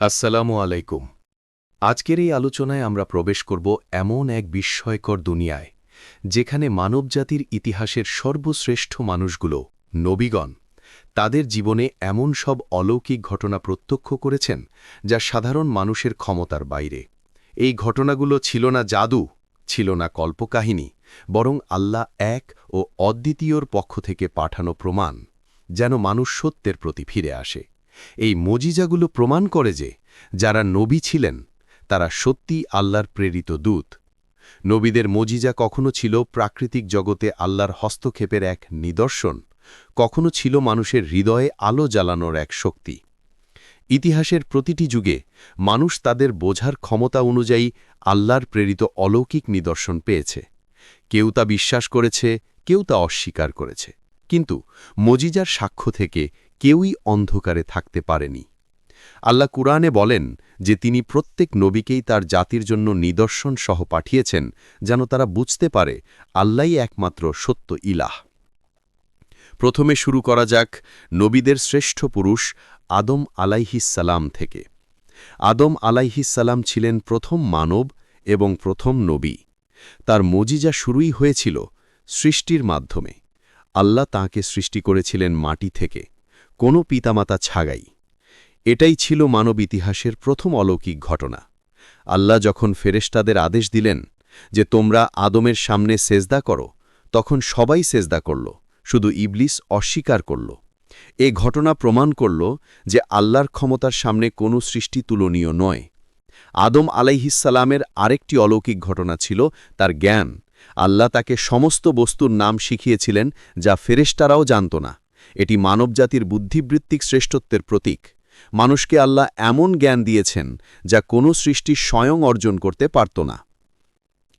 আসসালামু আলাইকুম। আজকের এই আলোচনায় আমরা প্রবেশ করব এমন এক বিস্ময়কর দুনিয়ায়, যেখানে মানবজাতির ইতিহাসের সর্বশ্রেষ্ঠ মানুষগুলো, নবীগণ, তাদের জীবনে এমন সব অলৌকিক ঘটনা প্রত্যক্ষ করেছেন যা সাধারণ মানুষের ক্ষমতার বাইরে। এই ঘটনাগুলো ছিল না জাদু, ছিল না কল্পকাহিনী, বরং আল্লাহ এক ও অদ্বিতীয়র পক্ষ থেকে পাঠানো প্রমাণ, যেন মানুষ সত্যের প্রতি ফিরে আসে। এই মজিজাগুলো প্রমাণ করে যে যারা নবী ছিলেন, তারা সত্যি আল্লাহর প্রেরিত দূত। নবীদের মজিজা কখনো ছিল প্রাকৃতিক জগতে আল্লাহর হস্তক্ষেপের এক নিদর্শন, কখনো ছিল মানুষের হৃদয়ে আলো জ্বালানোর এক শক্তি। ইতিহাসের প্রতিটি যুগে মানুষ তাদের বোঝার ক্ষমতা অনুযায়ী আল্লাহর প্রেরিত অলৌকিক নিদর্শন পেয়েছে। কেউ তা বিশ্বাস করেছে, কেউ তা অস্বীকার করেছে। কিন্তু মজিজার সাক্ষ্য থেকে কেউই অন্ধকারে থাকতে পারেনি। আল্লাহ কুরআনে বলেন যে তিনি প্রত্যেক নবীকেই তার জাতির জন্য নিদর্শন সহ পাঠিয়েছেন, যেন তারা বুঝতে পারে আল্লাহই একমাত্র সত্য ইলাহ। প্রথমে শুরু করা যাক নবীদের শ্রেষ্ঠ পুরুষ আদম আলাইহিসালাম থেকে। আদম আলাইহিসালাম ছিলেন প্রথম মানব এবং প্রথম নবী। তার মজিজা শুরুই হয়েছিল সৃষ্টির মাধ্যমে। আল্লাহ তাঁকে সৃষ্টি করেছিলেন মাটি থেকে। কোনো পিতামাতা ছাগাই। এটাই ছিল মানব ইতিহাসের প্রথম অলৌকিক ঘটনা। আল্লাহ যখন ফেরেশতাদের আদেশ দিলেন যে তোমরা আদমের সামনে সেজদা করো, তখন সবাই সেজদা করল, শুধু ইবলিস অস্বীকার করল। এ ঘটনা প্রমাণ করল যে আল্লাহর ক্ষমতার সামনে কোনো সৃষ্টি তুলনীয় নয়। আদম আলাইহিসালামের আরেকটি অলৌকিক ঘটনা ছিল তার জ্ঞান। আল্লাহ তাকে সমস্ত বস্তুর নাম শিখিয়েছিলেন যা ফেরেশতারাও জানত না। এটি মানবজাতির বুদ্ধিবৃত্তিক শ্রেষ্ঠত্বের প্রতীক। মানুষকে আল্লাহ এমন জ্ঞান দিয়েছেন যা কোনো সৃষ্টি স্বয়ং অর্জন করতে পারত না।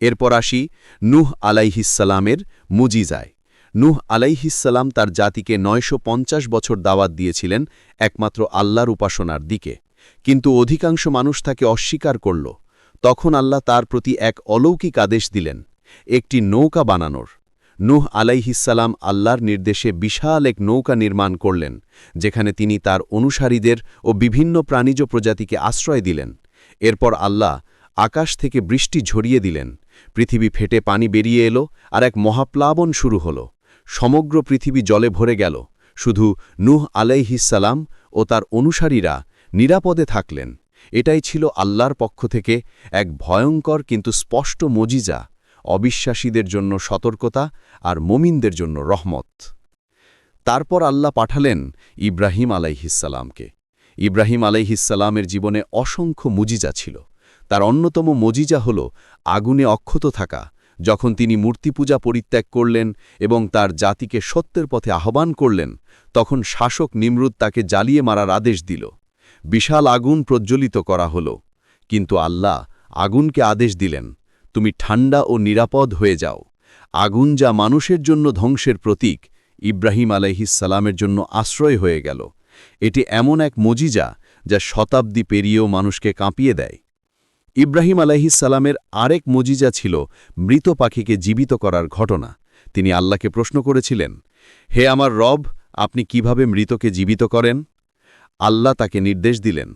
এরপর আসি নুহ আলাইহিসালামের মুজিজায়। নুহ আলাইহিসাল্লাম তার জাতিকে নয়শো পঞ্চাশ বছর দাওয়াত দিয়েছিলেন একমাত্র আল্লাহর উপাসনার দিকে। কিন্তু অধিকাংশ মানুষ তাকে অস্বীকার করল। তখন আল্লাহ তার প্রতি এক অলৌকিক আদেশ দিলেন, একটি নৌকা বানানোর। নুহ আলাইহিসাল্লাম আল্লাহর নির্দেশে বিশাল এক নৌকা নির্মাণ করলেন, যেখানে তিনি তার অনুসারীদের ও বিভিন্ন প্রাণীজ প্রজাতিকে আশ্রয় দিলেন। এরপর আল্লাহ আকাশ থেকে বৃষ্টি ঝরিয়ে দিলেন, পৃথিবী ফেটে পানি বেরিয়ে এলো আর এক মহাপ্লাবন শুরু হল। সমগ্র পৃথিবী জলে ভরে গেল, শুধু নুহ আলাইহিসাল্লাম ও তার অনুসারীরা নিরাপদে থাকলেন। এটাই ছিল আল্লাহর পক্ষ থেকে এক ভয়ঙ্কর কিন্তু স্পষ্ট মজিজা অবিশ্বাসীদের জন্য সতর্কতা আর মমিনদের জন্য রহমত। তারপর আল্লাহ পাঠালেন ইব্রাহিম আলাইহিসালামকে ইব্রাহিম আলাইহিসালামের জীবনে অসংখ্য মুজিজা ছিল। তার অন্যতম মজিজা হল আগুনে অক্ষত থাকা, যখন তিনি মূর্তি পূজা পরিত্যাগ করলেন এবং তার জাতিকে সত্যের পথে আহ্বান করলেন, তখন শাসক নিমরুদ তাকে জ্বালিয়ে মারার আদেশ দিল। বিশাল আগুন প্রজ্বলিত করা হল, কিন্তু আল্লাহ আগুনকে আদেশ দিলেন। তুমি ঠান্ডা ও নিরাপদ হয়ে যাও। আগুন যা মানুষের জন্য ধ্বংসের প্রতীক, ইব্রাহিম আলাইহিসালামের জন্য আশ্রয় হয়ে গেল। এটি এমন এক মজিজা যা শতাব্দী পেরিয়েও মানুষকে কাঁপিয়ে দেয়। ইব্রাহিম আলাইহিসালামের আরেক মজিজা ছিল মৃত পাখিকে জীবিত করার ঘটনা। তিনি আল্লাহকে প্রশ্ন করেছিলেন, হে আমার রব, আপনি কীভাবে মৃতকে জীবিত করেন? আল্লাহ তাকে নির্দেশ দিলেন,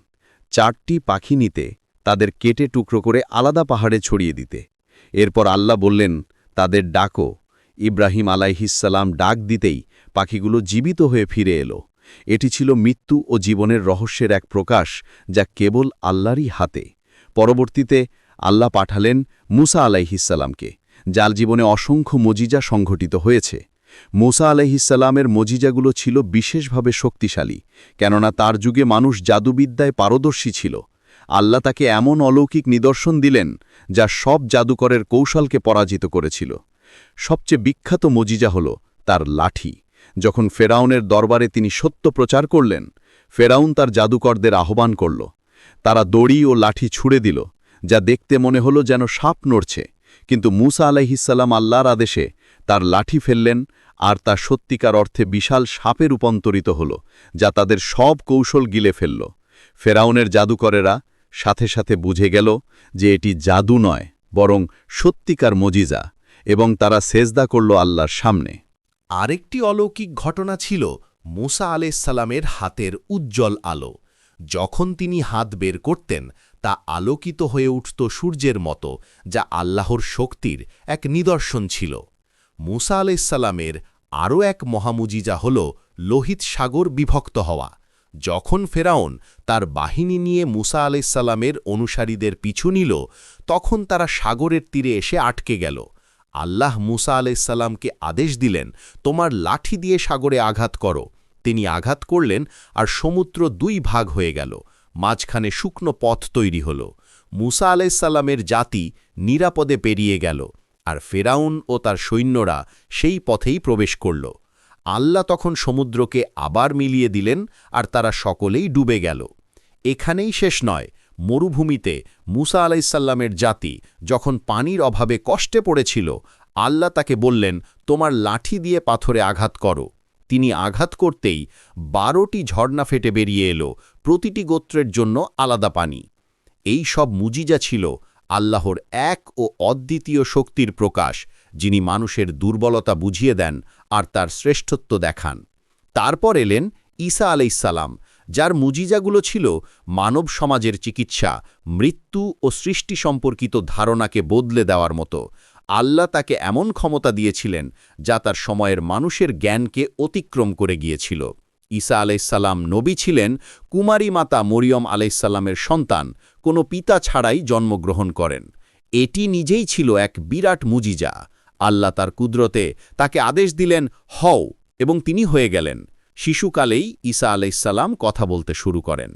চারটি পাখি নিতে, তাদের কেটে টুকরো করে আলাদা পাহাড়ে ছড়িয়ে দিতে। এরপর আল্লাহ বললেন, তাদের ডাকো। ইব্রাহিম আলাইহিসাল্লাম ডাক দিতেই পাখিগুলো জীবিত হয়ে ফিরে এলো। এটি ছিল মৃত্যু ও জীবনের রহস্যের এক প্রকাশ যা কেবল আল্লাহরই হাতে। পরবর্তীতে আল্লাহ পাঠালেন মুসা আলাইহিসাল্লামকে যার জীবনে অসংখ্য মজিজা সংঘটিত হয়েছে। মুসা আলাইহিসাল্লামের মজিজাগুলো ছিল বিশেষভাবে শক্তিশালী, কেননা তার যুগে মানুষ জাদুবিদ্যায় পারদর্শী ছিল। আল্লাহ তাকে এমন অলৌকিক নিদর্শন দিলেন, যা সব জাদুকরের কৌশলকে পরাজিত করেছিল। সবচেয়ে বিখ্যাত মজিজা হল তার লাঠি। যখন ফেরাউনের দরবারে তিনি সত্য প্রচার করলেন, ফেরাউন তার জাদুকরদের আহ্বান করল। তারা দড়ি ও লাঠি ছুড়ে দিল, যা দেখতে মনে হল যেন সাপ নড়ছে। কিন্তু মুসা আলাইহিসাল্লাম আল্লাহর আদেশে তার লাঠি ফেললেন আর তা সত্যিকার অর্থে বিশাল সাপে রূপান্তরিত হল, যা তাদের সব কৌশল গিলে ফেলল। ফেরাউনের জাদুকরেরা সাথে সাথে বুঝে গেল যে এটি জাদু নয়, বরং সত্যিকার মজিজা, এবং তারা সেজদা করল আল্লাহর সামনে। আরেকটি অলৌকিক ঘটনা ছিল মুসা আলাইসাল্লামের হাতের উজ্জ্বল আলো। যখন তিনি হাত বের করতেন, তা আলোকিত হয়ে উঠত সূর্যের মতো, যা আল্লাহর শক্তির এক নিদর্শন ছিল। মুসা আলাইসাল্লামের আরও এক মহামুজিজা হল লোহিত সাগর বিভক্ত হওয়া। যখন ফেরাউন তার বাহিনী নিয়ে মুসা আলাইসাল্লামের অনুসারীদের পিছু নিল, তখন তারা সাগরের তীরে এসে আটকে গেল। আল্লাহ মুসা আলাইসাল্লামকে আদেশ দিলেন, তোমার লাঠি দিয়ে সাগরে আঘাত করো। তিনি আঘাত করলেন আর সমুদ্র দুই ভাগ হয়ে গেল, মাঝখানে শুকনো পথ তৈরি হল। মুসা আলাইসাল্লামের জাতি নিরাপদে পেরিয়ে গেল, আর ফেরাউন ও তার সৈন্যরা সেই পথেই প্রবেশ করল। আল্লাহ তখন সমুদ্রকে আবার মিলিয়ে দিলেন আর তারা সকলেই ডুবে গেল। এখানেই শেষ নয়, মরুভূমিতে মুসা আলাইসাল্লামের জাতি যখন পানির অভাবে কষ্টে পড়েছিল, আল্লাহ তাকে বললেন, তোমার লাঠি দিয়ে পাথরে আঘাত করো। তিনি আঘাত করতেই বারোটি ঝর্ণা ফেটে বেরিয়ে এলো, প্রতিটি গোত্রের জন্য আলাদা পানি। এই সব মুজিজা ছিল আল্লাহর এক ও অদ্বিতীয় শক্তির প্রকাশ, যিনি মানুষের দুর্বলতা বুঝিয়ে দেন আর তার শ্রেষ্ঠত্ব দেখান। তারপর এলেন ঈসা আলাইসাল্লাম যার মুজিজাগুলো ছিল মানব সমাজের চিকিৎসা, মৃত্যু ও সৃষ্টি সম্পর্কিত ধারণাকে বদলে দেওয়ার মতো। আল্লাহ তাকে এমন ক্ষমতা দিয়েছিলেন যা তার সময়ের মানুষের জ্ঞানকে অতিক্রম করে গিয়েছিল। ঈসা আলাইসাল্লাম নবী ছিলেন, কুমারী মাতা মরিয়ম আলাইসাল্লামের সন্তান, কোনো পিতা ছাড়াই জন্মগ্রহণ করেন। এটি নিজেই ছিল এক বিরাট মুজিজা। আল্লাহ তার কুদরতে তাকে আদেশ দিলেন, হও। এবং তিনি হয়ে গেলেন। শিশুকালেই ঈসা আলাইসাল্লাম কথা বলতে শুরু করেন।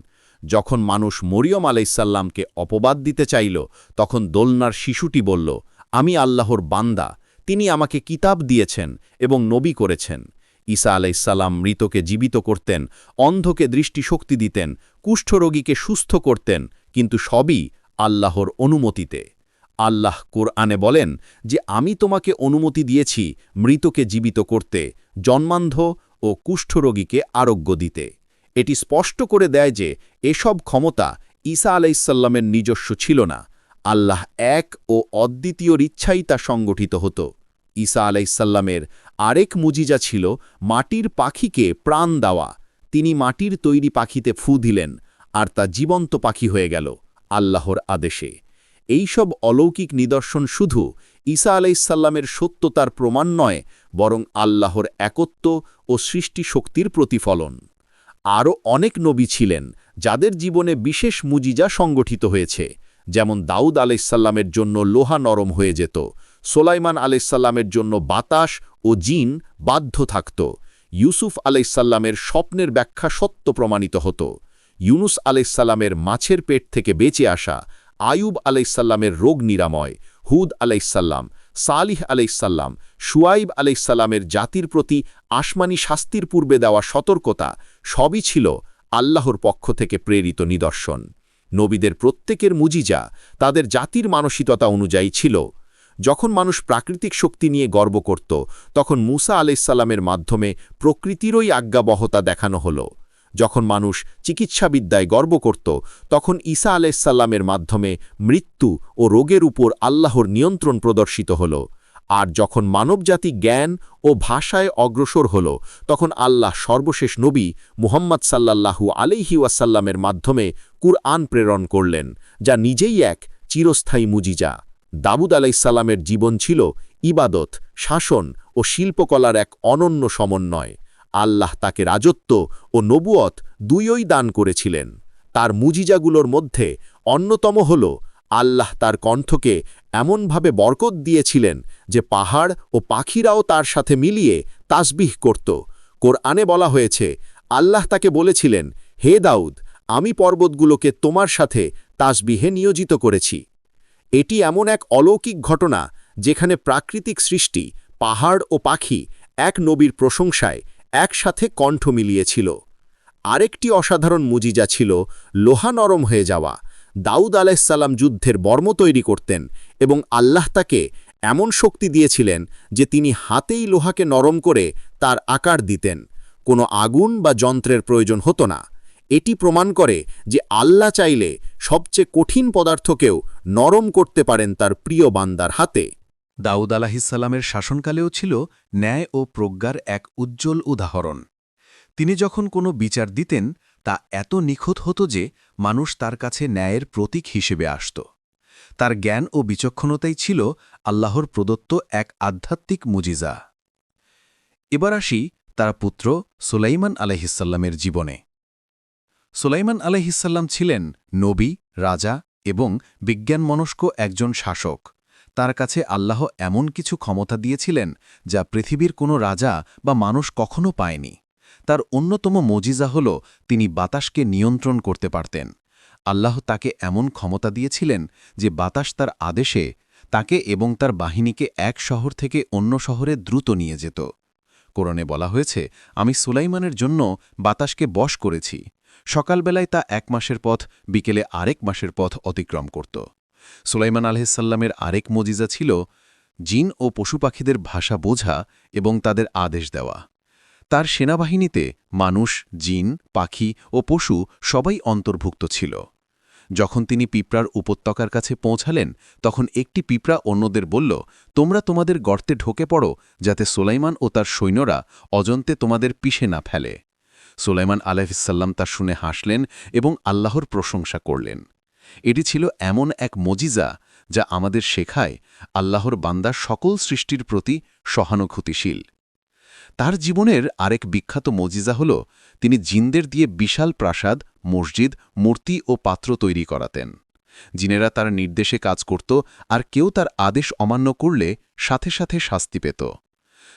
যখন মানুষ মরিয়ম আলাইসাল্লামকে অপবাদ দিতে চাইল, তখন দোলনার শিশুটি বলল, আমি আল্লাহর বান্দা, তিনি আমাকে কিতাব দিয়েছেন এবং নবী করেছেন। ঈসা আলাইসাল্লাম মৃতকে জীবিত করতেন, অন্ধকে দৃষ্টিশক্তি দিতেন, কুষ্ঠরোগীকে সুস্থ করতেন, কিন্তু সবই আল্লাহর অনুমতিতে। আল্লাহ কোরআনে বলেন যে, আমি তোমাকে অনুমতি দিয়েছি মৃতকে জীবিত করতে, জন্মান্ধ ও কুষ্ঠরোগীকে আরোগ্য দিতে। এটি স্পষ্ট করে দেয় যে, এসব ক্ষমতা ঈসা আলাইসাল্লামের নিজস্ব ছিল না। আল্লাহ এক ও অদ্বিতীয়র ইচ্ছাই তা সংগঠিত হতো। ঈসা আলাইসাল্লামের আরেক মুজিজা ছিল মাটির পাখিকে প্রাণ দেওয়া। তিনি মাটির তৈরি পাখিতে ফু দিলেন আর তা জীবন্ত পাখি হয়ে গেল আল্লাহর আদেশে। এই সব অলৌকিক নিদর্শন শুধু ঈসা আলাইসাল্লামের সত্যতার প্রমাণ নয়, বরং আল্লাহর একত্ব ও সৃষ্টি শক্তির প্রতিফলন। আরও অনেক নবী ছিলেন যাদের জীবনে বিশেষ মুজিজা সংগঠিত হয়েছে, যেমন দাউদ আলাইসাল্লামের জন্য লোহা নরম হয়ে যেত, সোলাইমান আলাইসাল্লামের জন্য বাতাস ও জিন বাধ্য থাকত, ইউসুফ আলাইসাল্লামের স্বপ্নের ব্যাখ্যা সত্য প্রমাণিত হতো, ইউনুস আলাইসাল্লামের মাছের পেট থেকে বেঁচে আসা আয়ুব আলাইসাল্লামের রোগ নিরাময়, হুদ আলাইসাল্লাম, সালিহ আলাইসাল্লাম সুয়াইব আলাইসাল্লামের জাতির প্রতি আসমানি শাস্তির পূর্বে দেওয়া সতর্কতা সবই ছিল আল্লাহর পক্ষ থেকে প্রেরিত নিদর্শন। নবীদের প্রত্যেকের মুজিজা তাদের জাতির মানসিকতা অনুযায়ী ছিল। যখন মানুষ প্রাকৃতিক শক্তি নিয়ে গর্ব করত, তখন মুসা আলাইসাল্লামের মাধ্যমে প্রকৃতিরই আজ্ঞাবহতা দেখানো হল। যখন মানুষ চিকিৎসাবিদ্যায় গর্ব করত, তখন ঈসা আলাইসাল্লামের মাধ্যমে মৃত্যু ও রোগের উপর আল্লাহর নিয়ন্ত্রণ প্রদর্শিত হল। আর যখন মানবজাতি জ্ঞান ও ভাষায় অগ্রসর হল, তখন আল্লাহ সর্বশেষ নবী মুহাম্মদ সাল্লাল্লাহু আলিহি ওয়াসাল্লামের মাধ্যমে কুরআন প্রেরণ করলেন, যা নিজেই এক চিরস্থায়ী মুজিজা। দাবুদ আলাইসাল্লামের জীবন ছিল ইবাদত, শাসন ও শিল্পকলার এক অনন্য সমন্বয়। আল্লাহ তাকে রাজত্ব ও নবুয়ত দুইই দান করেছিলেন। তার মুজিজাগুলোর মধ্যে অন্যতম হল, আল্লাহ তার কণ্ঠকে এমনভাবে বরকত দিয়েছিলেন যে পাহাড় ও পাখিরাও তার সাথে মিলিয়ে তাসবিহ করত। কোরআনে বলা হয়েছে, আল্লাহ তাকে বলেছিলেন, হে দাউদ, আমি পর্বতগুলোকে তোমার সাথে তাসবিহে নিয়োজিত করেছি। এটি এমন এক অলৌকিক ঘটনা যেখানে প্রাকৃতিক সৃষ্টি, পাহাড় ও পাখি এক নবীর প্রশংসায় একসাথে কণ্ঠ মিলিয়েছিল। আরেকটি অসাধারণ মুজিজা ছিল লোহা নরম হয়ে যাওয়া। দাউদ আলাইসাল্লাম যুদ্ধের বর্ম তৈরি করতেন এবং আল্লাহ তাকে এমন শক্তি দিয়েছিলেন যে তিনি হাতেই লোহাকে নরম করে তার আকার দিতেন। কোনো আগুন বা যন্ত্রের প্রয়োজন হতো না। এটি প্রমাণ করে যে আল্লাহ চাইলে সবচেয়ে কঠিন পদার্থকেও নরম করতে পারেন তার প্রিয় বান্দার হাতে। দাউদ আলাহিসাল্লামের শাসনকালেও ছিল ন্যায় ও প্রজ্ঞার এক উজ্জ্বল উদাহরণ। তিনি যখন কোনো বিচার দিতেন, তা এত নিখুঁত হতো যে মানুষ তার কাছে ন্যায়ের প্রতীক হিসেবে আসত। তার জ্ঞান ও বিচক্ষণতাই ছিল আল্লাহর প্রদত্ত এক আধ্যাত্মিক মুজিজা। এবার আসি তার পুত্র সুলাইমান আলহিসাল্লামের জীবনে। সুলাইমান আলহিসাল্লাম ছিলেন নবী, রাজা এবং বিজ্ঞানমনস্ক একজন শাসক। তার কাছে আল্লাহ এমন কিছু ক্ষমতা দিয়েছিলেন যা পৃথিবীর কোনো রাজা বা মানুষ কখনো পায়নি। তার অন্যতম মজিজা হল তিনি বাতাসকে নিয়ন্ত্রণ করতে পারতেন। আল্লাহ তাকে এমন ক্ষমতা দিয়েছিলেন যে বাতাস তার আদেশে তাকে এবং তার বাহিনীকে এক শহর থেকে অন্য শহরে দ্রুত নিয়ে যেত। কোরআনে বলা হয়েছে, আমি সুলাইমানের জন্য বাতাসকে বশ করেছি। সকালবেলায় তা এক মাসের পথ, বিকেলে আরেক মাসের পথ অতিক্রম করত। সুলাইমান আলহিসাল্লামের আরেক মজিজা ছিল জিন ও পশু পাখিদের ভাষা বোঝা এবং তাদের আদেশ দেওয়া। তার সেনাবাহিনীতে মানুষ, জিন, পাখি ও পশু সবাই অন্তর্ভুক্ত ছিল। যখন তিনি পিঁপড়ার উপত্যকার কাছে পৌঁছালেন, তখন একটি পিঁপড়া অন্যদের বলল, তোমরা তোমাদের গর্তে ঢোকে পড়ো যাতে সোলাইমান ও তার সৈন্যরা অজন্তে তোমাদের পিষে না ফেলে। সোলাইমান আলাহিসাল্লাম তা শুনে হাসলেন এবং আল্লাহর প্রশংসা করলেন। এটি ছিল এমন এক মজিজা যা আমাদের শেখায় আল্লাহর বান্দা সকল সৃষ্টির প্রতি সহানুভূতিশীল। তার জীবনের আরেক বিখ্যাত মজিজা হল তিনি জিনদের দিয়ে বিশাল প্রাসাদ, মসজিদ, মূর্তি ও পাত্র তৈরি করাতেন। জিনেরা তার নির্দেশে কাজ করত আর কেউ তার আদেশ অমান্য করলে সাথে সাথে শাস্তি পেত।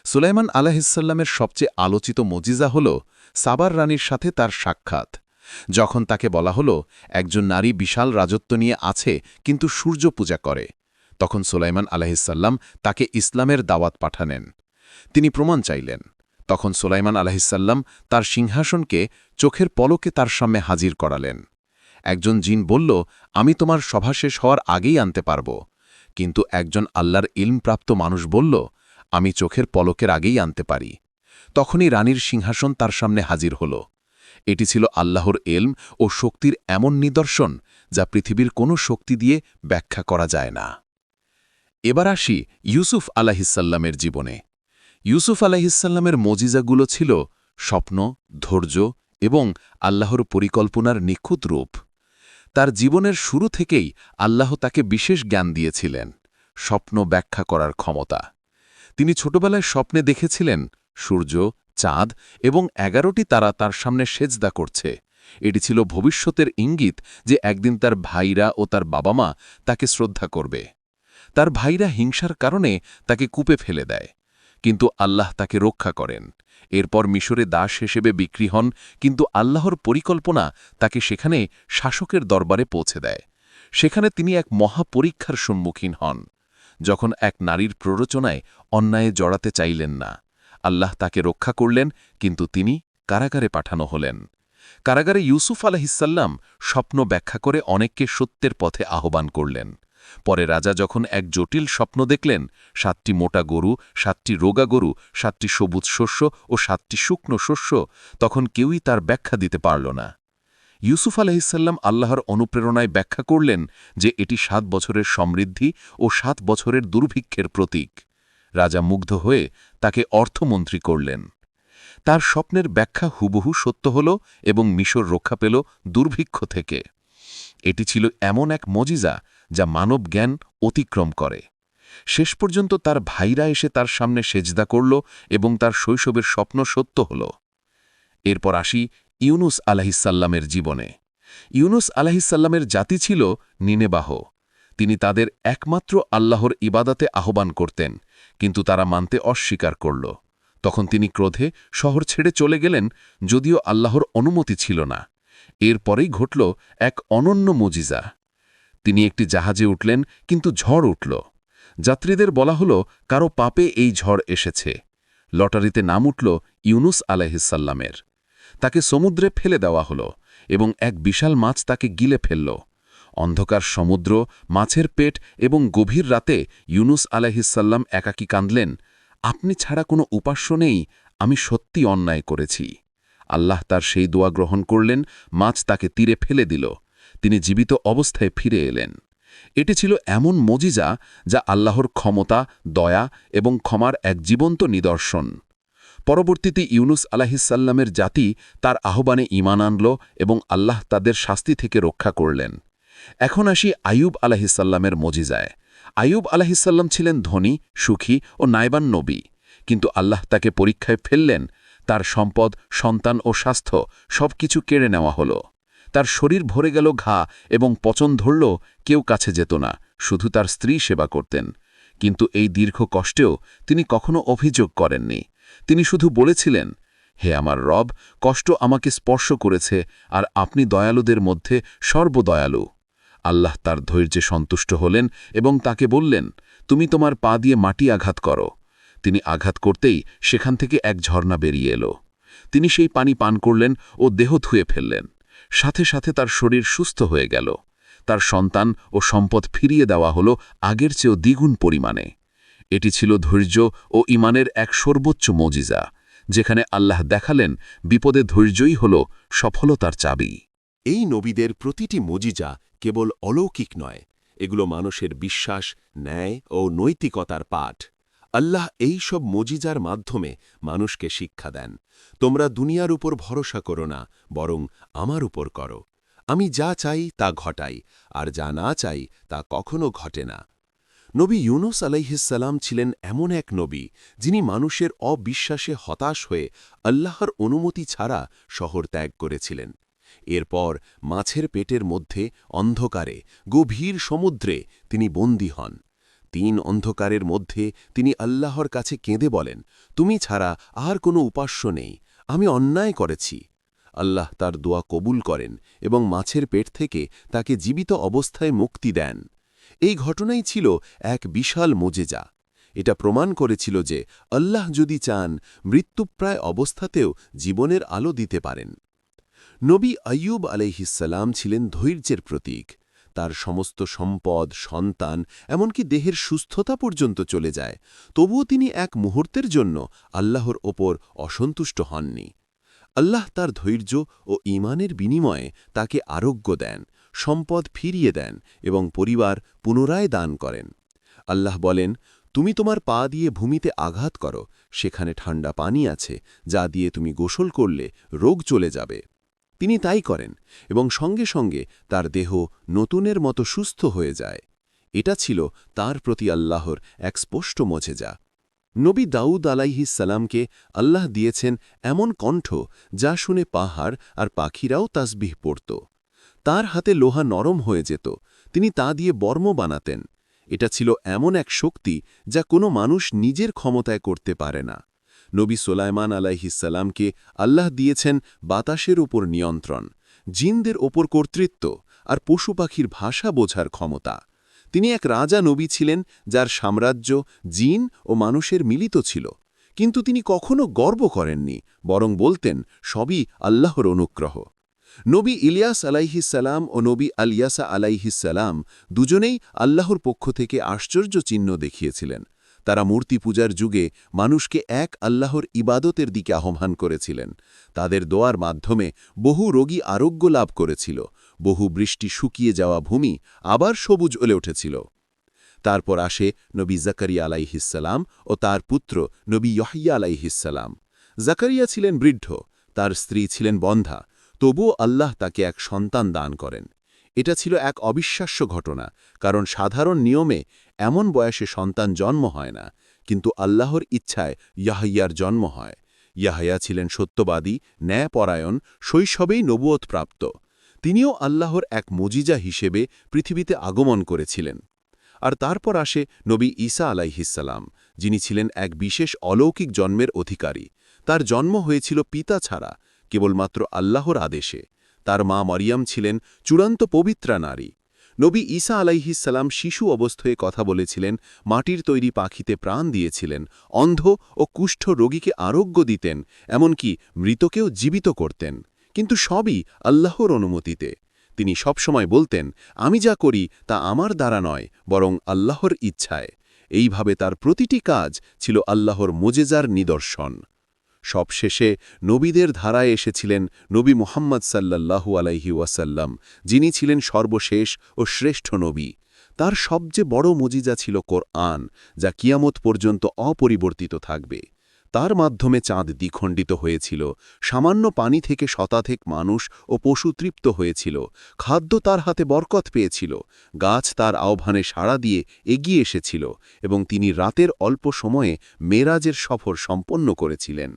সুলাইমান আলাহিসাল্লামের সবচেয়ে আলোচিত মজিজা হল সাবার রানীর সাথে তার সাক্ষাৎ। যখন তাকে বলা হল, একজন নারী বিশাল রাজত্ব নিয়ে আছে, কিন্তু সূর্য পূজা করে। তখন সুলাইমান আলাহিসাল্লাম তাকে ইসলামের দাওয়াত পাঠানেন তিনি প্রমাণ চাইলেন। তখন সোলাইমান আলাহিসাল্লাম তার সিংহাসনকে চোখের পলকে তার সামনে হাজির করালেন। একজন জিন বলল, আমি তোমার সভা শেষ হওয়ার আগেই আনতে পারব। কিন্তু একজন আল্লাহর ইলমপ্রাপ্ত মানুষ বলল, আমি চোখের পলকের আগেই আনতে পারি। তখনই রানীর সিংহাসন তার সামনে হাজির হল। এটি ছিল আল্লাহর এলম ও শক্তির এমন নিদর্শন যা পৃথিবীর কোনো শক্তি দিয়ে ব্যাখ্যা করা যায় না। এবার আসি ইউসুফ আলাহিসাল্লামের জীবনে। ইউসুফ আলাহিসাল্লামের মজিজাগুলো ছিল স্বপ্ন, ধৈর্য এবং আল্লাহর পরিকল্পনার নিখুঁত রূপ। তার জীবনের শুরু থেকেই আল্লাহ তাকে বিশেষ জ্ঞান দিয়েছিলেন, স্বপ্ন ব্যাখ্যা করার ক্ষমতা। তিনি ছোটবেলায় স্বপ্নে দেখেছিলেন সূর্য চাঁদ এবং এগারোটি তারা তার সামনে সেজদা করছে। এটি ছিল ভবিষ্যতের ইঙ্গিত যে একদিন তার ভাইরা ও তার বাবা মা তাকে শ্রদ্ধা করবে। তার ভাইরা হিংসার কারণে তাকে কূপে ফেলে দেয়। কিন্তু আল্লাহ তাকে রক্ষা করেন। এরপর মিশরে দাস হিসেবে বিক্রি হন, কিন্তু আল্লাহর পরিকল্পনা তাকে সেখানে শাসকের দরবারে পৌঁছে দেয়। সেখানে তিনি এক মহাপরীক্ষার সম্মুখীন হন। যখন এক নারীর প্ররোচনায় অন্যায়ে জড়াতে চাইলেন না আল্লাহ তাকে রক্ষা করলেন, কিন্তু তিনি কারাগারে পাঠানো হলেন। কারাগারে ইউসুফ আলহিসাল্লাম স্বপ্ন ব্যাখ্যা করে অনেককে সত্যের পথে আহ্বান করলেন। পরে রাজা যখন এক জটিল স্বপ্ন দেখলেন, সাতটি মোটা গরু, সাতটি রোগা গরু, সাতটি সবুজ শস্য ও সাতটি শুকনো শস্য, তখন কেউই তার ব্যাখ্যা দিতে পারল না। ইউসুফ আলহিসাল্লাম আল্লাহর অনুপ্রেরণায় ব্যাখ্যা করলেন যে এটি সাত বছরের সমৃদ্ধি ও সাত বছরের দুর্ভিক্ষের প্রতীক। রাজা মুগ্ধ হয়ে তাকে অর্থমন্ত্রী করলেন। তার স্বপ্নের ব্যাখ্যা হুবহু সত্য হল এবং মিশর রক্ষা পেল দুর্ভিক্ষ থেকে। এটি ছিল এমন এক মজিজা যা মানব জ্ঞান অতিক্রম করে। শেষ পর্যন্ত তার ভাইরা এসে তার সামনে সেজদা করল এবং তার শৈশবের স্বপ্ন সত্য হল। এরপর আসি ইউনুস আলাহিসাল্লামের জীবনে। ইউনুস আলাহিসাল্লামের জাতি ছিল নিনেবাহ। তিনি তাদের একমাত্র আল্লাহর ইবাদাতে আহ্বান করতেন। কিন্তু তারা মানতে অস্বীকার করল। তখন তিনি ক্রোধে শহর ছেড়ে চলে গেলেন, যদিও আল্লাহর অনুমতি ছিল না। এরপরেই ঘটল এক অনন্য মজিজা। তিনি একটি জাহাজে উঠলেন, কিন্তু ঝড় উঠল। যাত্রীদের বলা হল, কারও পাপে এই ঝড় এসেছে। লটারিতে নাম উঠল ইউনুস আলাহিসাল্লামের তাকে সমুদ্রে ফেলে দেওয়া হল এবং এক বিশাল মাছ তাকে গিলে ফেলল। অন্ধকার সমুদ্র, মাছের পেট এবং গভীর রাতে ইউনুস আলাহিসাল্লাম একাকি কাঁদলেন, আপনি ছাড়া কোনো উপাস্য নেই, আমি সত্যি অন্যায় করেছি। আল্লাহ তার সেই দোয়া গ্রহণ করলেন, মাছ তাকে তীরে ফেলে দিল, তিনি জীবিত অবস্থায় ফিরে এলেন। এটি ছিল এমন মজিজা যা আল্লাহর ক্ষমতা, দয়া এবং ক্ষমার এক জীবন্ত নিদর্শন। পরবর্তীতে ইউনুস আলাহিসাল্লামের জাতি তার আহ্বানে ইমান আনল এবং আল্লাহ তাদের শাস্তি থেকে রক্ষা করলেন। এখন আসি আয়ুব আলাহিসাল্লামের মজিজায়। আয়ুব আলাহিসাল্লাম ছিলেন ধনী, সুখী ও নাইবান নবী। কিন্তু আল্লাহ তাকে পরীক্ষায় ফেললেন, তার সম্পদ, সন্তান ও স্বাস্থ্য সব কিছু কেড়ে নেওয়া হলো। তার শরীর ভরে গেল ঘা এবং পচন ধরল, কেউ কাছে যেত না, শুধু তার স্ত্রী সেবা করতেন। কিন্তু এই দীর্ঘ কষ্টেও তিনি কখনো অভিযোগ করেননি। তিনি শুধু বলেছিলেন, হে আমার রব, কষ্ট আমাকে স্পর্শ করেছে, আর আপনি দয়ালুদের মধ্যে সর্বদয়ালু। আল্লাহ তার ধৈর্যে সন্তুষ্ট হলেন এবং তাকে বললেন, তুমি তোমার পা দিয়ে মাটি আঘাত করো। তিনি আঘাত করতেই সেখান থেকে এক ঝর্ণা বেরিয়ে এলো। তিনি সেই পানি পান করলেন ও দেহ ধুয়ে ফেললেন। সাথে সাথে তার শরীর সুস্থ হয়ে গেল। তার সন্তান ও সম্পদ ফিরিয়ে দেওয়া হল আগের চেয়েও দ্বিগুণ পরিমাণে। এটি ছিল ধৈর্য ও ইমানের এক সর্বোচ্চ মজিজা, যেখানে আল্লাহ দেখালেন বিপদে ধৈর্যই হল সফলতার চাবি। এই নবীদের প্রতিটি মজিজা কেবল অলৌকিক নয়, এগুলো মানুষের বিশ্বাস, ন্যায় ও নৈতিকতার পাঠ। আল্লাহ এই সব মজিজার মাধ্যমে মানুষকে শিক্ষা দেন। তোমরা দুনিয়ার উপর ভরসা করো না, বরং আমার উপর করো। আমি যা চাই তা ঘটাই, আর যা না চাই তা কখনো ঘটে না। নবী ইউনুস আলাইহিসাল্লাম ছিলেন এমন এক নবী, যিনি মানুষের অবিশ্বাসে হতাশ হয়ে আল্লাহর অনুমতি ছাড়া শহর ত্যাগ করেছিলেন। এরপর মাছের পেটের মধ্যে অন্ধকারে, গভীর সমুদ্রে তিনি বন্দী হন। তিন অন্ধকারের মধ্যে তিনি আল্লাহর কাছে কেঁদে বলেন, তুমি ছাড়া আর কোনো উপাস্য নেই, আমি অন্যায় করেছি। আল্লাহ তার দোয়া কবুল করেন এবং মাছের পেট থেকে তাকে জীবিত অবস্থায় মুক্তি দেন। এই ঘটনাই ছিল এক বিশাল মোজেজা। এটা প্রমাণ করেছিল যে আল্লাহ যদি চান, মৃত্যুপ্রায় অবস্থাতেও জীবনের আলো দিতে পারেন। নবী আয়ুব আলাইহিসাল্লাম ছিলেন ধৈর্যের প্রতীক। তার সমস্ত সম্পদ, সন্তান, এমনকি দেহের সুস্থতা পর্যন্ত চলে যায়। তবুও তিনি এক মুহূর্তের জন্য আল্লাহর ওপর অসন্তুষ্ট হননি। আল্লাহ তার ধৈর্য ও ইমানের বিনিময়ে তাকে আরোগ্য দেন, সম্পদ ফিরিয়ে দেন এবং পরিবার পুনরায় দান করেন। আল্লাহ বলেন, তুমি তোমার পা দিয়ে ভূমিতে আঘাত করো, সেখানে ঠান্ডা পানি আছে, যা দিয়ে তুমি গোসল করলে রোগ চলে যাবে। তিনি তাই করেন এবং সঙ্গে সঙ্গে তার দেহ নতুনের মতো সুস্থ হয়ে যায়। এটা ছিল তার প্রতি আল্লাহর এক স্পষ্ট মজেজা। নবী দাউদ আলাইহিসালামকে আল্লাহ দিয়েছেন এমন কণ্ঠ যা শুনে পাহাড় আর পাখিরাও তাসবিহ পড়ত। তার হাতে লোহা নরম হয়ে যেত। তিনি তা দিয়ে বর্ম বানাতেন। এটা ছিল এমন এক শক্তি যা কোনো মানুষ নিজের ক্ষমতায় করতে পারে না। নবী সোলাইমান আলাইহিসাল্লামকে আল্লাহ দিয়েছেন বাতাসের ওপর নিয়ন্ত্রণ, জিনদের ওপর কর্তৃত্ব আর পশু পাখির ভাষা বোঝার ক্ষমতা। তিনি এক রাজা নবী ছিলেন যার সাম্রাজ্য, জিন ও মানুষের মিলিত ছিল। কিন্তু তিনি কখনো গর্ব করেননি, বরং বলতেন, সবই আল্লাহর অনুগ্রহ। নবী ইলিয়াস আলাইহিসাল্লাম ও নবী আলিয়াসা আলাইহিসাল্লাম দুজনেই আল্লাহর পক্ষ থেকে আশ্চর্য চিহ্ন দেখিয়েছিলেন। তারা মূর্তি পূজার যুগে মানুষকে এক আল্লাহর ইবাদতের দিকে আহ্বান করেছিলেন। তাদের দোয়ার মাধ্যমে বহু রোগী আরোগ্য লাভ করেছিল। বহু বৃষ্টি শুকিয়ে যাওয়া ভূমি আবার সবুজ ওলে উঠেছিল। তারপর আসে নবী জাকারিয়া আলাইহিসাল্লাম ও তার পুত্র নবী ইহিয়া আলাইহিসাল্লাম জাকারিয়া ছিলেন বৃদ্ধ, তার স্ত্রী ছিলেন বন্ধা। তবুও আল্লাহ তাকে এক সন্তান দান করেন। এটা ছিল এক অবিশ্বাস্য ঘটনা, কারণ সাধারণ নিয়মে এমন বয়সে সন্তান জন্ম হয় না, কিন্তু আল্লাহর ইচ্ছায় ইয়াহাইয়ার জন্ম হয়। ইয়াহাইয়া ছিলেন সত্যবাদী, ন্যায়পরায়ণ, শৈশবেই নবুয়ত প্রাপ্ত। তিনিও আল্লাহর এক মজিজা হিসেবে পৃথিবীতে আগমন করেছিলেন। আর তারপর আসে নবী ঈসা আলাইহিসাল্লাম যিনি ছিলেন এক বিশেষ অলৌকিক জন্মের অধিকারী। তার জন্ম হয়েছিল পিতা ছাড়া, কেবলমাত্র আল্লাহর আদেশে। তার মা মরিয়াম ছিলেন চূড়ান্ত পবিত্রা নারী। নবী ঈসা আলাইহিসাল্লাম শিশু অবস্থায় কথা বলেছিলেন, মাটির তৈরি পাখিতে প্রাণ দিয়েছিলেন, অন্ধ ও কুষ্ঠ রোগীকে আরোগ্য দিতেন, এমনকি মৃতকেও জীবিত করতেন। কিন্তু সবই আল্লাহর অনুমতিতে। তিনি সবসময় বলতেন, আমি যা করি তা আমার দ্বারা নয়, বরং আল্লাহর ইচ্ছায়। এইভাবে তার প্রতিটি কাজ ছিল আল্লাহর মোজেজার নিদর্শন। সবশেষে নবীদের ধারায় এসেছিলেন নবী মোহাম্মদ সাল্লাল্লাহু আলাইহি ওয়াসাল্লাম, যিনি ছিলেন সর্বশেষ ও শ্রেষ্ঠ নবী। তার সবচেয়ে বড় মজিজা ছিল কোরআন, যা কিয়ামত পর্যন্ত অপরিবর্তিত থাকবে। তার মাধ্যমে চাঁদ দ্বিখণ্ডিত হয়েছিল, সামান্য পানি থেকে শতাধিক মানুষ ও পশু তৃপ্ত হয়েছিল, খাদ্য তার হাতে বরকত পেয়েছিল, গাছ তার আহ্বানে সাড়া দিয়ে এগিয়ে এসেছিল এবং তিনি রাতের অল্প সময়ে মেরাজের সফর সম্পন্ন করেছিলেন।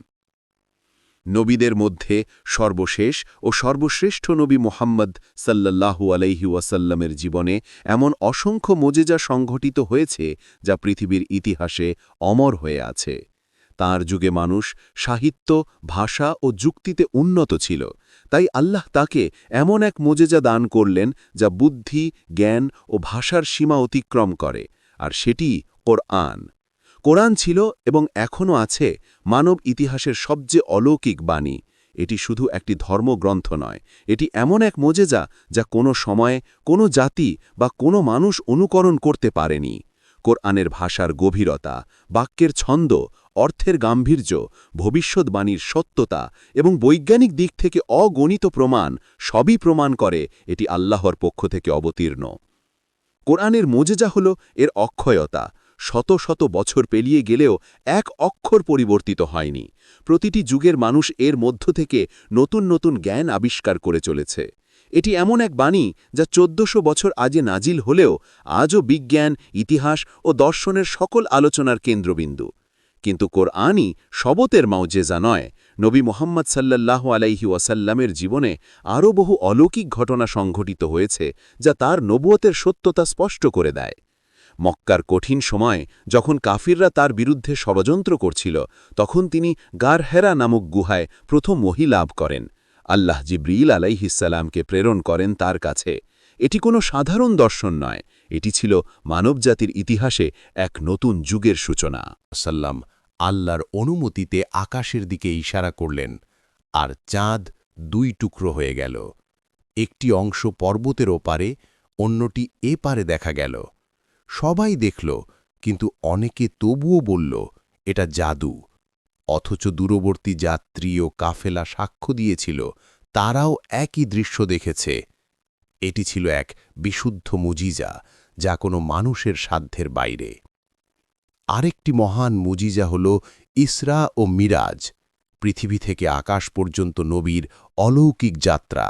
নবীদের মধ্যে সর্বশেষ ও সর্বশ্রেষ্ঠ নবী মোহাম্মদ সাল্লাল্লাহু আলাইহি ওয়াসাল্লামের জীবনে এমন অসংখ্য মোজেজা সংঘটিত হয়েছে যা পৃথিবীর ইতিহাসে অমর হয়ে আছে। তার যুগে মানুষ সাহিত্য, ভাষা ও যুক্তিতে উন্নত ছিল। তাই আল্লাহ তাকে এমন এক মোজেজা দান করলেন যা বুদ্ধি, জ্ঞান ও ভাষার সীমা অতিক্রম করে, আর সেটি কোরআন। কোরআন ছিল এবং এখনও আছে মানব ইতিহাসের সবচেয়ে অলৌকিক বাণী। এটি শুধু একটি ধর্মগ্রন্থ নয়, এটি এমন এক মোজেজা যা কোনো সময়ে কোনো জাতি বা কোনো মানুষ অনুকরণ করতে পারেনি। কোরআনের ভাষার গভীরতা, বাক্যের ছন্দ, অর্থের গাম্ভীর্য, ভবিষ্যৎবাণীর সত্যতা এবং বৈজ্ঞানিক দিক থেকে অগণিত প্রমাণ সবই প্রমাণ করে এটি আল্লাহর পক্ষ থেকে অবতীর্ণ। কোরআনের মোজেজা হল এর অক্ষয়তা শত শত বছর পেরিয়ে গেলেও এক অক্ষর পরিবর্তিত হয়নি। প্রতিটি যুগের মানুষ এর মধ্য থেকে নতুন নতুন জ্ঞান আবিষ্কার করে চলেছে। এটি এমন এক বাণী যা চোদ্দশো বছর আজে নাজিল হলেও আজও বিজ্ঞান, ইতিহাস ও দর্শনের সকল আলোচনার কেন্দ্রবিন্দু। কিন্তু কোরআনই শবতের মাউজেজা নয়। নবী মোহাম্মদ সাল্লাল্লাহু আলাইহি ওয়াসাল্লামের জীবনে আরও বহু অলৌকিক ঘটনা সংঘটিত হয়েছে যা তার নবুয়তের সত্যতা স্পষ্ট করে দেয়। মক্কার কঠিন সময়ে যখন কাফিররা তার বিরুদ্ধে ষড়যন্ত্র করছিল, তখন তিনি গারহেরা নামক গুহায় প্রথম মহি লাভ করেন। আল্লাহ জিব্রিল আলাইহিসাল্লামকে প্রেরণ করেন তার কাছে। এটি কোনো সাধারণ দর্শন নয়, এটি ছিল মানবজাতির ইতিহাসে এক নতুন যুগের সূচনা। সাল্লাম আল্লাহর অনুমতিতে আকাশের দিকে ইশারা করলেন, আর চাঁদ দুই টুকরো হয়ে গেল। একটি অংশ পর্বতের ওপারে, অন্যটি এ পারে দেখা গেল। সবাই দেখল, কিন্তু অনেকে তবুও বলল, এটা জাদু। অথচ দূরবর্তী যাত্রী ও কাফেলা সাক্ষ্য দিয়েছিল, তারাও একই দৃশ্য দেখেছে। এটি ছিল এক বিশুদ্ধ মুজিজা, যা কোনো মানুষের সাধ্যের বাইরে। আরেকটি মহান মুজিজা হল ইসরা ও মিরাজ, পৃথিবী থেকে আকাশ পর্যন্ত নবীর অলৌকিক যাত্রা।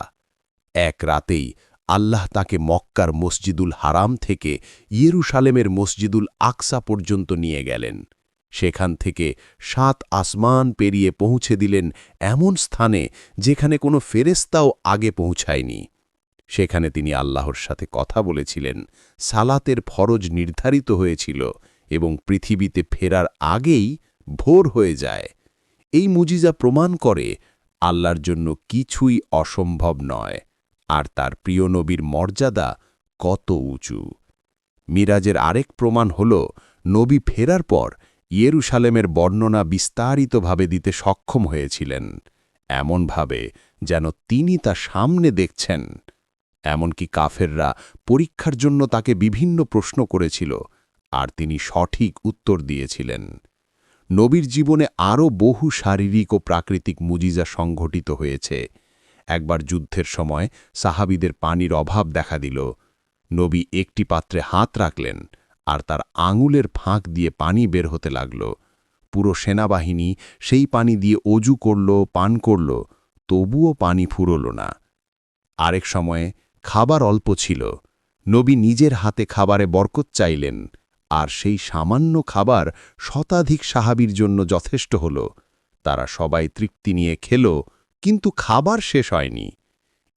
এক রাতেই আল্লাহ তাকে মক্কার মসজিদুল হারাম থেকে ইয়েরুসালেমের মসজিদুল আকসা পর্যন্ত নিয়ে গেলেন। সেখান থেকে সাত আসমান পেরিয়ে পৌঁছে দিলেন এমন স্থানে যেখানে কোনো ফেরেস্তাও আগে পৌঁছায়নি। সেখানে তিনি আল্লাহর সাথে কথা বলেছিলেন, সালাতের ফরজ নির্ধারিত হয়েছিল এবং পৃথিবীতে ফেরার আগেই ভোর হয়ে যায়। এই মুজিজা প্রমাণ করে আল্লাহর জন্য কিছুই অসম্ভব নয়। আর তার প্রিয় নবীর মর্যাদা কত উঁচু। মিরাজের আরেক প্রমাণ হল, নবী ফেরার পর ইয়েরুশালেমের বর্ণনা বিস্তারিতভাবে দিতে সক্ষম হয়েছিলেন। এমনভাবে যেন তিনি তা সামনে দেখছেন। এমনকি কাফেররা পরীক্ষার জন্য তাকে বিভিন্ন প্রশ্ন করেছিল, আর তিনি সঠিক উত্তর দিয়েছিলেন। নবীর জীবনে আরও বহু শারীরিক ও প্রাকৃতিক মুজিজা সংঘটিত হয়েছে। একবার যুদ্ধের সময় সাহাবিদের পানির অভাব দেখা দিল। নবী একটি পাত্রে হাত রাখলেন আর তার আঙুলের ফাঁক দিয়ে পানি বের হতে লাগল। পুরো সেনাবাহিনী সেই পানি দিয়ে অজু করল, পান করল, তবুও পানি ফুরল না। আরেক সময়ে খাবার অল্প ছিল। নবী নিজের হাতে খাবারে বরকত চাইলেন আর সেই সামান্য খাবার শতাধিক সাহাবির জন্য যথেষ্ট হল। তারা সবাই তৃপ্তি নিয়ে খেল কিন্তু খাবার শেষ হয়নি।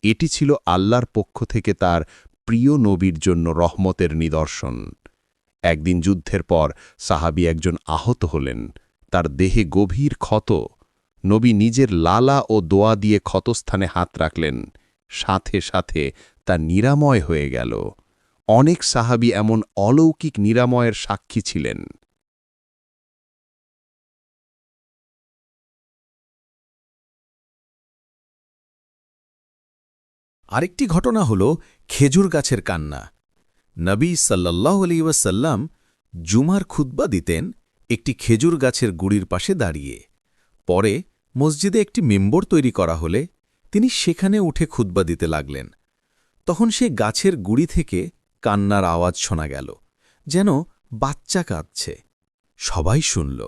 এটি ছিল আল্লাহর পক্ষ থেকে তার প্রিয় নবীর জন্য রহমতের নিদর্শন। একদিন যুদ্ধের পর সাহাবি একজন আহত হলেন। তার দেহে গভীর ক্ষত। নবী নিজের লালা ও দোয়া দিয়ে ক্ষতস্থানে হাত রাখলেন। সাথে সাথে তা নিরাময় হয়ে গেল। অনেক সাহাবি এমন অলৌকিক নিরাময়ের সাক্ষী ছিলেন। আরেকটি ঘটনা হল খেজুর গাছের কান্না। নবী সাল্লাহ আলিউসাল্লাম জুমার খুদ্া দিতেন একটি খেজুর গাছের গুড়ির পাশে দাঁড়িয়ে। পরে মসজিদে একটি মেম্বর তৈরি করা হলে তিনি সেখানে উঠে খুদ্া দিতে লাগলেন। তখন সে গাছের গুড়ি থেকে কান্নার আওয়াজ শোনা গেল, যেন বাচ্চা কাঁদছে। সবাই শুনল।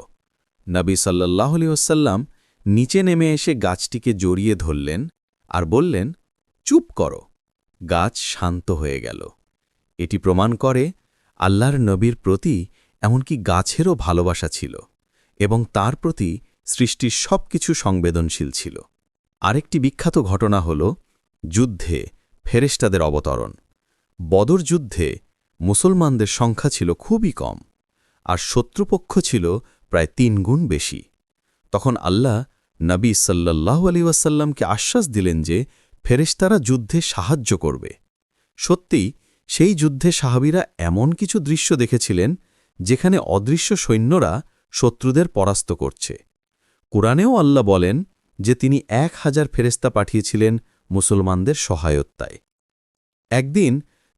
নবী সাল্লাহ ওসাল্লাম নিচে নেমে এসে গাছটিকে জড়িয়ে ধরলেন আর বললেন চুপ করো। গাছ শান্ত হয়ে গেল। এটি প্রমাণ করে আল্লাহর নবীর প্রতি এমনকি গাছেরও ভালোবাসা ছিল এবং তার প্রতি সৃষ্টির সব কিছু সংবেদনশীল ছিল। আরেকটি বিখ্যাত ঘটনা হল যুদ্ধে ফেরেশতাদের অবতরণ। বদর যুদ্ধে মুসলমানদের সংখ্যা ছিল খুবই কম আর শত্রুপক্ষ ছিল প্রায় তিন গুণ বেশি। তখন আল্লাহ নবী সাল্লাহ আলী ওয়াসাল্লামকে আশ্বাস দিলেন যে ফেরেশতারা যুদ্ধে সাহায্য করবে। সত্যিই সেই যুদ্ধে সাহাবীরা এমন কিছু দৃশ্য দেখেছিলেন, যেখানে অদৃশ্য সৈন্যরা শত্রুদের পরাস্ত করছে। কোরআনেও আল্লাহ বলেন যে তিনি এক হাজার ফেরেস্তা পাঠিয়েছিলেন মুসলমানদের সহায়তায় একদিন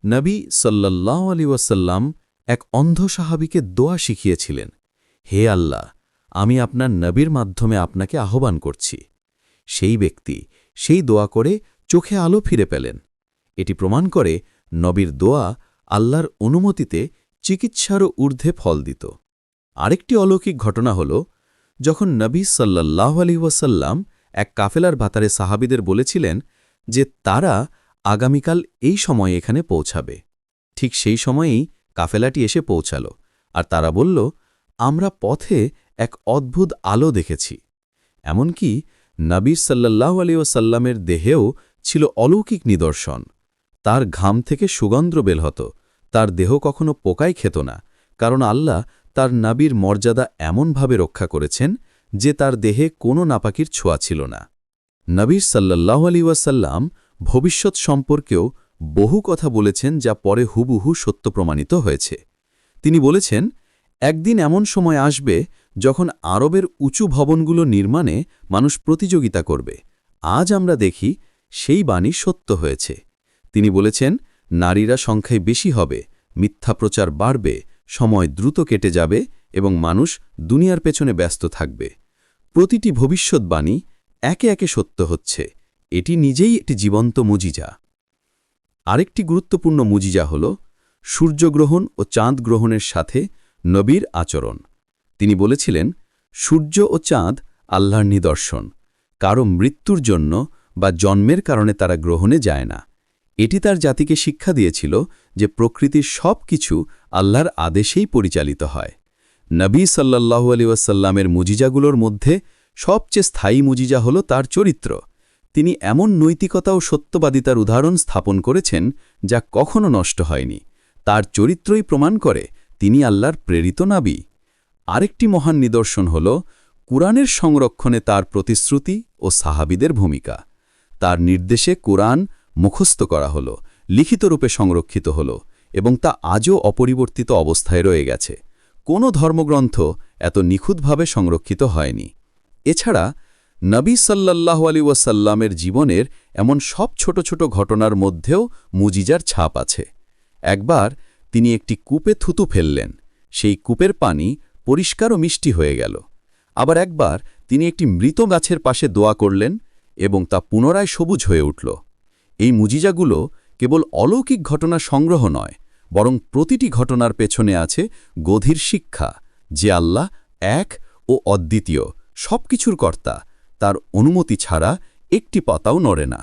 নবী সাল্লাহ আলী ওয়াসাল্লাম এক অন্ধ সাহাবিকে দোয়া শিখিয়েছিলেন, হে আল্লাহ, আমি আপনার নবীর মাধ্যমে আপনাকে আহ্বান করছি। সেই ব্যক্তি সেই দোয়া করে চোখে আলো ফিরে পেলেন। এটি প্রমাণ করে নবীর দোয়া আল্লাহর অনুমতিতে চিকিৎসারও ঊর্ধ্বে ফল দিত। আরেকটি অলৌকিক ঘটনা হল, যখন নবী সাল্লাহ আলী ওয়াসাল্লাম এক কাফেলার ভাতারে সাহাবিদের বলেছিলেন যে তারা আগামীকাল এই সময়ে এখানে পৌঁছাবে। ঠিক সেই সময়েই কাফেলাটি এসে পৌঁছাল আর তারা বলল, আমরা পথে এক অদ্ভুত আলো দেখেছি। এমনকি নবীর সাল্লাহ আলী ওসাল্লামের দেহেও ছিল অলৌকিক নিদর্শন। তার ঘাম থেকে সুগন্ধ বেল হতো, তার দেহ কখনো পোকায় খেত না, কারণ আল্লাহ তার নাবির মর্যাদা এমনভাবে রক্ষা করেছেন যে তার দেহে কোনো নাপাকির ছোঁয়া ছিল না। নবীর সাল্লাহ আলী ওয়াসাল্লাম ভবিষ্যৎ সম্পর্কেও বহু কথা বলেছেন যা পরে হুবহু সত্য প্রমাণিত হয়েছে। তিনি বলেছেন, একদিন এমন সময় আসবে যখন আরবের উঁচু ভবনগুলো নির্মাণে মানুষ প্রতিযোগিতা করবে। আজ আমরা দেখি সেই বাণী সত্য হয়েছে। তিনি বলেছেন, নারীরা সংখ্যায় বেশি হবে, মিথ্যা প্রচার বাড়বে, সময় দ্রুত কেটে যাবে এবং মানুষ দুনিয়ার পেছনে ব্যস্ত থাকবে। প্রতিটি ভবিষ্যৎবাণী একে একে সত্য হচ্ছে। এটি নিজেই একটি জীবন্ত মুজিজা। আরেকটি গুরুত্বপূর্ণ মুজিজা হল, সূর্যগ্রহণ ও চাঁদ গ্রহণের সাথে নবীর আচরণ। তিনি বলেছিলেন, সূর্য ও চাঁদ আল্লাহর নিদর্শন। কারও মৃত্যুর জন্য বা জন্মের কারণে তারা গ্রহণে যায় না। এটি তার জাতিকে শিক্ষা দিয়েছিল যে প্রকৃতির সব কিছু আল্লাহর আদেশেই পরিচালিত হয়। নবী সাল্লাহু আলী ওয়াসাল্লামের মুজিজাগুলোর মধ্যে সবচেয়ে স্থায়ী মুজিজা হল তার চরিত্র। তিনি এমন নৈতিকতা ও সত্যবাদিতার উদাহরণ স্থাপন করেছেন যা কখনো নষ্ট হয়নি। তার চরিত্রই প্রমাণ করে তিনি আল্লাহর প্রেরিত নাবি। আরেকটি মহান নিদর্শন হল, কুরআনের সংরক্ষণে তার প্রতিশ্রুতি ও সাহাবিদের ভূমিকা। তার নির্দেশে কোরআন মুখস্থ করা হল, লিখিত রূপে সংরক্ষিত হল এবং তা আজও অপরিবর্তিত অবস্থায় রয়ে গেছে। কোনো ধর্মগ্রন্থ এত নিখুঁতভাবে সংরক্ষিত হয়নি। এছাড়া, নবী সাল্লাল্লাহু আলী ওয়াসাল্লামের জীবনের এমন সব ছোট ছোট ঘটনার মধ্যেও মুজিজার ছাপ আছে। একবার তিনি একটি কূপে থুতু ফেললেন, সেই কূপের পানি পরিষ্কার ও মিষ্টি হয়ে গেল। আবার একবার তিনি একটি মৃত গাছের পাশে দোয়া করলেন এবং তা পুনরায় সবুজ হয়ে উঠল। এই মুজিজাগুলো কেবল অলৌকিক ঘটনা সংগ্রহ নয়, বরং প্রতিটি ঘটনার পেছনে আছে গধীর শিক্ষা, যে আল্লাহ এক ও অদ্বিতীয় সব কিছুর কর্তা, তার অনুমতি ছাড়া একটি পাতাও নড়ে না।